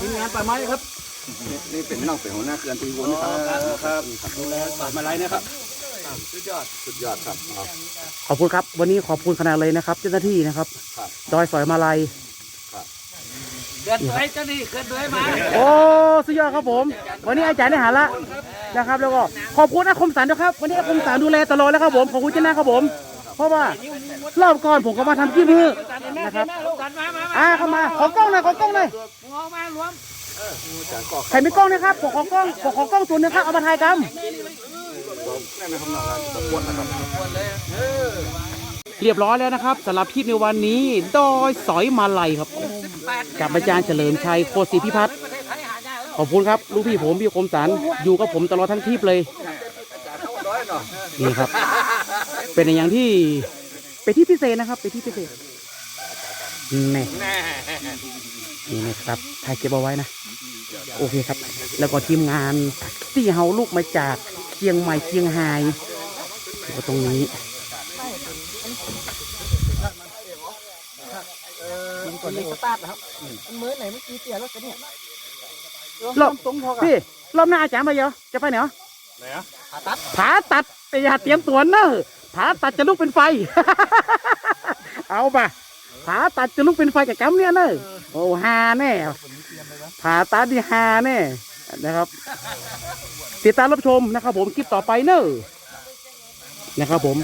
ทีมงานป่าไม้ครับ นี่เป็นน้องเป็นหัวหน้าเขื่อนตีวนนะครับครับดูแลป่ามาลัยนะครับสุดยอดสุดยอดครับ ขอบคุณครับ วันนี้ขอบคุณขนาดเลยนะครับ เจ้าหน้าที่นะครับดอยสอยมาลัยเกิดด้วยเจ้านี่เกิดด้วยมา โอ้สุดยอดครับผม วันนี้อาจารย์ได้หาละนะครับ แล้วก็ขอบคุณอาคมสันด้วยครับ วันนี้อาคมสันดูแลตลอดแล้วครับผม ขอบคุณเจ้าหน้าครับผม เพราะว่ารอบก่อนผมก็มาทำขี้มือนะครับสันมามาอ่าเข้ามาขอกล้องหน่อยขอกล้องหน่อยรวมใครมีกล้องนะครับผมขอกล้องผมขอกล้องตัวหนึงครับเอามาถ่ายกันแม่ไม่ทำหนักอะไรมเรียบร้อยแล้วนะครับสำหรับคลิปในวันนี้ดอยสอยมาลัยครับ กับอาจารย์เฉลิมชัยโคศิพิพัฒน์ขอบคุณครับลูกพี่ผมพี่คมสันอยู่กับผมตลอดทั้งทริปเลยนี่ครับ เป็นอย่างที่เป็นที่พิเศษนะครับเป็นที่พิเศษนี่นี่นะครับถ่ายเก็บเอาไว้นะ โอเคครับ แล้วก็ทีมงานที่เฮาลูกมาจากเชียงใหม่เชียงรายก็ตรงนี้รอบพี่รอบหน้าอาจารย์มาเยอะจะไปไหนเหรอไหนอะ ผาตัดแต่อย่าเตรียมตัวเนอะผาตัดจะลุกเป็นไฟ เอาป่ะผาตัดจะลุกเป็นไฟกับกำเนี่ยเนอะโอ้ฮาแน่ผาตัดดีฮาแน่นะครับ ติดตามรับชมนะครับ ผมคลิปต่อไปเนอะนะครับผม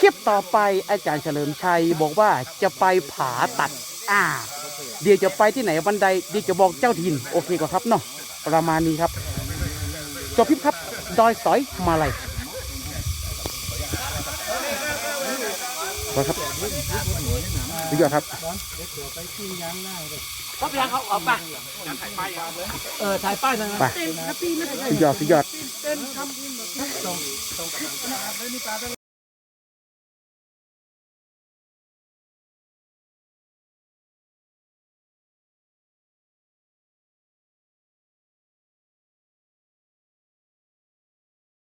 คลิปต่อไปอาจารย์เฉลิมชัยบอกว่าจะไปผาตัด อ่า เดี๋ยวจะไปที่ไหนวันใดเดี๋ยวจะบอกเจ้าถิ่นโอเคกว่าครับเนาะประมาณนี้ครับ จบคลิปครับ ดอยสอยมาเลยขอครับสุดยอดครับเขาพยายามเขาออกป่ะเออถ่ายป้ายหน่อยไปสุดยอดสุดยอด